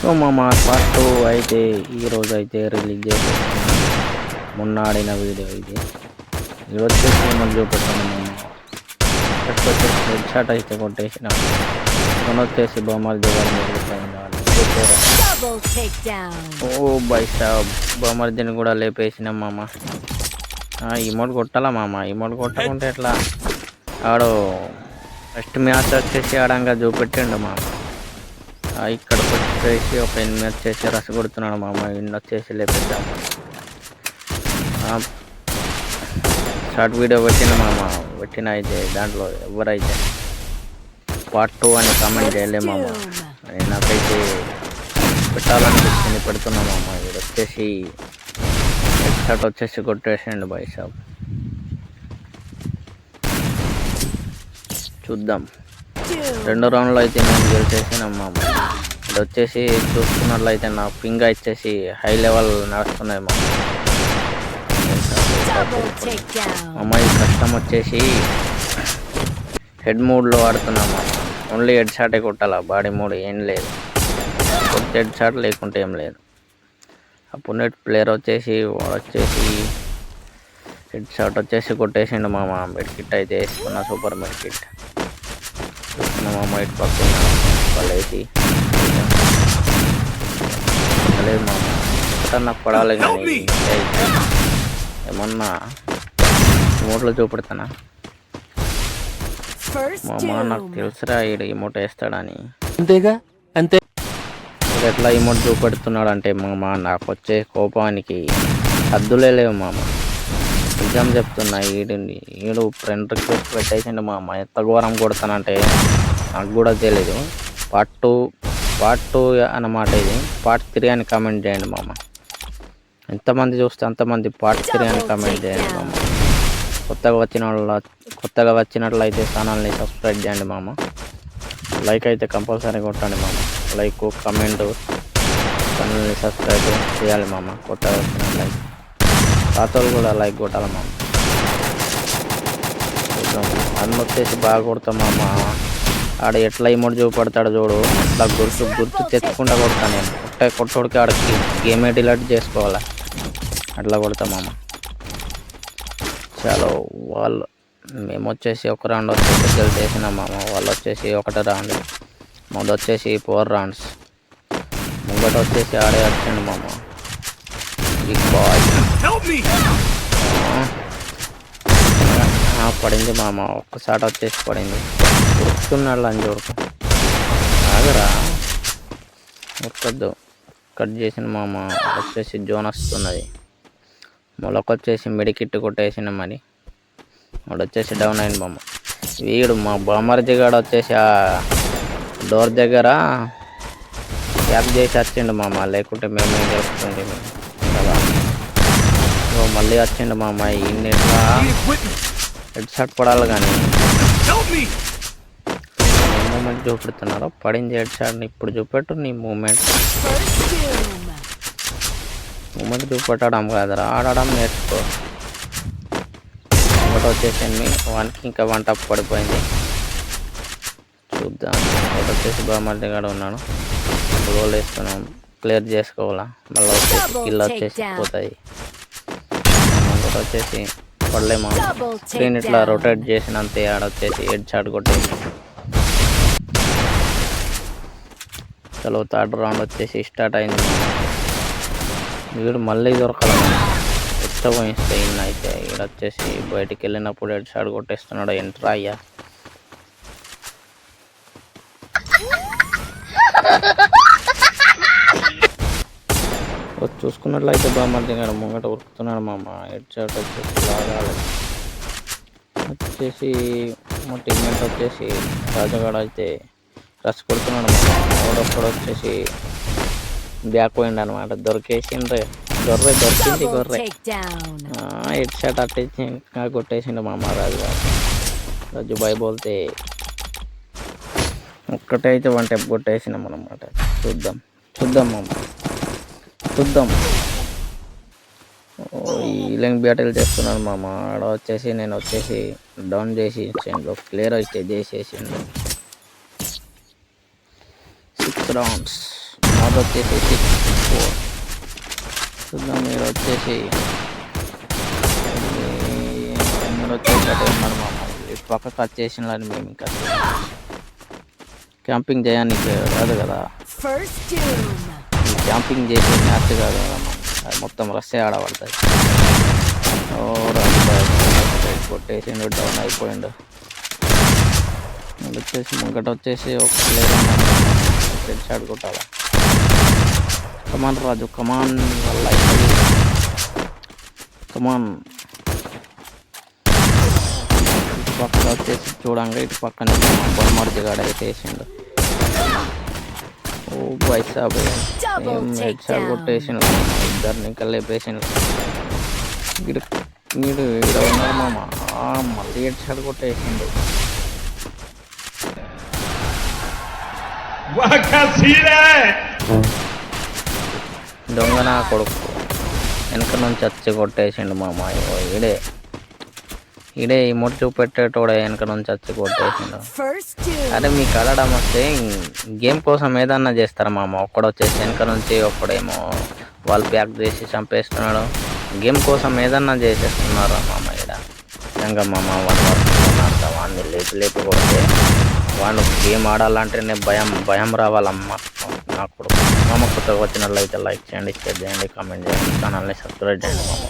So మా part two అయితే ఈరోజు అయితే రిలీజ్ మొన్న ఆడిన వీడియో ఇది. ఇది వచ్చేసి మళ్ళీ చూపెట్టాను ఫస్ట్ వచ్చేసి హెడ్ షాట్ అయితే కొట్టేసినాం. కొన్ని వచ్చేసి బొమ్మలు దిగాలి. ఓ బై సాబ్. బొమ్మర్దిని కూడా లేపేసినాం మామ. ఇమోట్ కొట్టాలా మామ? ఇమోట్ కొట్టకుంటే ఎట్లా? ఆడు ఫస్ట్ మ్యాచ్ వచ్చేసి ఆడంగా చూపెట్టిండు మామ. ఆ, వేసి ఒక ఎనిమిది వచ్చేసి రసగొడుతున్నాడు కొడుతున్నాడు అమ్మ ఇన్ని వచ్చేసి లేపేద్దాం షార్ట్ వీడియో పెట్టిన మామ. పెట్టిన అయితే దాంట్లో ఎవరైతే పార్ట్ టూ అని కామెంట్ చేయలే మా అమ్మ నాకైతే పెట్టాలనిపిస్తుంది పెడుతున్నా అమ్మ ఇది వచ్చేసి హెడ్ వచ్చేసి కొట్టేసిండు బాయ్ షాప్ చూద్దాం. రెండో రౌండ్లో అయితే నేను గెలిచేసినాం అమ్మ ఇది వచ్చేసి చూసుకున్నట్లయితే నా పింగ్ వచ్చేసి హై లెవెల్ నడుస్తున్నాయి మా అమ్మాయి కష్టం వచ్చేసి హెడ్ మూడ్లో ఆడుతున్నాము ఓన్లీ హెడ్ షాటే కొట్టాలా? బాడీ మూడ్ ఏం లేదు. కొత్త హెడ్ షాట్ లేకుంటే ఏం లేదు. అప్పుడు నెట్ ప్లేయర్ వచ్చేసి వాడు వచ్చేసి హెడ్ షాట్ వచ్చేసి కొట్టేసిండు మామ. మెడ్ కిట్ అయితే వేసుకున్నా సూపర్ మెడ్ కిట్. మా మామ ఇటు పక్కన వాళ్ళు వేసి లేదు మామ ఒకటన్నా నాకు పడాలి కానీ ఏయ్, ఏమన్నా మూట్లో చూపెడతానా? మా అమ్మ నాకు. తెలుసురా ఈడు ఇమోట్ వేస్తాడని. అంతేగా? అంతే. ఎట్లా ఇమోట్ చూపెడుతున్నాడు అంటే మామ నాకు వచ్చే కోపానికి హద్దులే లేవు మామ నిజం చెప్తున్నా ఈడు ఈడు ఫ్రెండ్ రిక్వెస్ట్ పెట్టేసిండు మామ ఎంత ఘోరం కొడతానంటే నాకు కూడా తెలియదు పార్ట్ టూ పార్ట్ టూ అన్నమాట ఇది. పార్ట్ త్రీ అని కామెంట్ చేయండి మామ. ఎంతమంది చూస్తే అంతమంది పార్ట్ త్రీ అని కామెంట్ చేయండి మామ. కొత్తగా వచ్చిన వాళ్ళ కొత్తగా వచ్చినట్లయితే ఛానల్ని సబ్స్క్రైబ్ చేయండి మామ. లైక్ అయితే కంపల్సరీ కొట్టండి మామ. లైక్ కమెంట్ ఛానల్ని సబ్స్క్రైబ్ చేయాలి మామ. కొత్తగా వచ్చినట్లయితే పాత వాళ్ళు కూడా లైక్ కొట్టాలి మామ. చూద్దాం. అన్న వచ్చేసి బాగా కొడతాం మామ. ఆడ ఎట్లా ఇమోట్ చూపడతాడు చూడు. అట్లా గుర్తు గుర్తు తెచ్చుకుంటా కొడతాను నేను. కొట్టే కొట్టోడికి ఆడకి గేమే డిలీట్ చేసుకోవాలా? అట్లా కొడతా మామ. చాలా వాళ్ళు మేము వచ్చేసి ఒక రౌండ్ వచ్చేసి గెలిచేసినాం మామ. వాళ్ళు వచ్చేసి ఒకటి రౌండ్. మొదటి వచ్చేసి ఫోర్ రౌండ్స్. ముంగట వచ్చేసి ఆడే వచ్చిండు మామ. బిగ్ బాయ్ పడింది మామ. ఒక్కసారి వచ్చేసి పడింది. ఉరుకుతున్నాడు అని చూడకు ఆగరా. ఉరకద్దు. కట్ చేసిన మామ వచ్చేసి జోన్ వస్తున్నది. మొలకొచ్చేసి మెడికిట్ కొట్టేసిన మరి. వాడు వచ్చేసి డౌన్ అయింది బొమ్మ వీడు మా బామర్జీ గాడు వచ్చేసి ఆ డోర్ దగ్గర యాప్ చేసి వచ్చిండు మామ. లేకుంటే మేమేం చేసుకుంటే కదా. ఓ మళ్ళీ వచ్చిండు మామ. ఇన్ని ఎట్లా హెడ్ షాట్ పడాలి కానీ. మూమెంట్ చూపెడుతున్నారు పడింది హెడ్ షాట్ని ఇప్పుడు చూపెట్టు నీ మూమెంట్. మూమెంట్ చూపెట్టడం కాదురా ఆడడం నేర్చుకో. ఒకటి వచ్చేసింది వానికి ఇంకా వన్ టప్ పడిపోయింది. చూద్దాం ఒకటి వచ్చేసి బామర్ది కూడా ఉన్నాడు. గోల్ వేస్తున్నాం క్లియర్ చేసుకోవాలా? మళ్ళీ వచ్చేసి కిల్ వచ్చేసి పోతుంది ఒకటి వచ్చేసి పడలేమా? స్క్రీన్ ఇట్లా. రొటేట్ చేసినంతే ఆడ వచ్చేసి హెడ్ షాట్ కొట్టేసి అసలు థర్డ్ రౌండ్ వచ్చేసి స్టార్ట్ అయింది. వీడు మళ్ళీ దొరకలేదు ఎట్ట పోయిస్తే ఇన్న అయితే? ఈడ వచ్చేసి బయటికి వెళ్ళినప్పుడు హెడ్ షాట్ కొట్టేస్తున్నాడు. ఎంట్రా అయ్యా. చూసుకున్నట్లయితే బామ్మర్ది గారు ముంగట ఉరుకుతున్నాడు మామ. హెడ్ షాట్ వచ్చేసి లాగాలి. వచ్చేసి మా టీమ్మేట్ వచ్చేసి రాజగాడ అయితే రస్ కొడుతున్నాడు ఒకడొక్కడు వచ్చేసి బ్యాక్ పోయిండు అనమాట దొరికేసిండ్రే. గొర్రె దొరికింది గొర్రె. హెడ్ షాట్ అట్టేసి ఇంకా కొట్టేసిండు మా అమ్మ రాజు గారు. రాజు బాయ్ బోల్తే ఒక్కటైతే వన్ టెప్ కొట్టేసినాం అనమాట చూద్దాం చూద్దాం మామ చూద్దాం. ఈలింగ్ బ్యాటిల్ చేస్తున్నాడు మామ ఆడ వచ్చేసి నేను వచ్చేసి డౌన్ చేసి ఇచ్చిండు క్లియర్ అయితే చేసేసిండు. రౌండ్స్ నాది వచ్చేసి సిక్స్ ఫోర్ చూద్దాం మీరు వచ్చేసి మీరు వచ్చేసి ఉన్నారు మామ ఇటు పక్కకు వచ్చేసిన మేము ఇంకా క్యాంపింగ్ చేయడానికి రాదు కదా క్యాంపింగ్ చేసే మ్యాచ్ కాదు కదా అది మొత్తం రస్సే ఆడబడతాయి కొట్టేసిండు డౌన్ అయిపోయిండు వచ్చేసి ముంగట వచ్చేసి ఒక ప్లేయర్ రెడ్ షాట్ కొట్టాలి come on Raju come on వల్ల కమాన్ ఇటు పక్క వచ్చేసి చూడంగా ఇటు పక్కన బొమ్మర్జి గాడు అయితే వేసిండు. ఓ బాయ్ సాబ్ హెడ్ షాట్. కొట్టేసిండు. ఇద్దరిని ఇంకా వీడు వీడు ఇక్కడ ఉన్నారు మామ? మళ్ళీ హెడ్ షాట్ కొట్టేసిండు. దొంగ నా కొడుకు. వెనక నుంచి వచ్చి కొట్టేసిండు మామ ఇగో ఈడే. ఈడే ఈ ముడి చూపెట్టేటోడే వెనక నుంచి వచ్చి కొట్టేసిండు. అరే మీకు ఆడడం వస్తే గేమ్ కోసం ఏదన్నా చేస్తారా మామ? ఒక్కడు వచ్చేసి వెనక నుంచి ఒక్కడేమో వాళ్ళు ప్యాక్ చేసి చంపేస్తున్నాడు. గేమ్ కోసం ఏదన్నా చేసేస్తున్నారా మామ ఇక్కడ నిజంగా మామ వర్క్ వాడిని లేపి లేపి కొడితే వాడు గేమ్ ఆడాలంటేనే భయం భయం రావాలమ్మ. నాకు మామ కొత్తగా వచ్చినట్లయితే లైక్ చేయండి షేర్ చేయండి కామెంట్ చేయండి ఛానల్ని సబ్స్క్రైబ్ చేయండి మామ.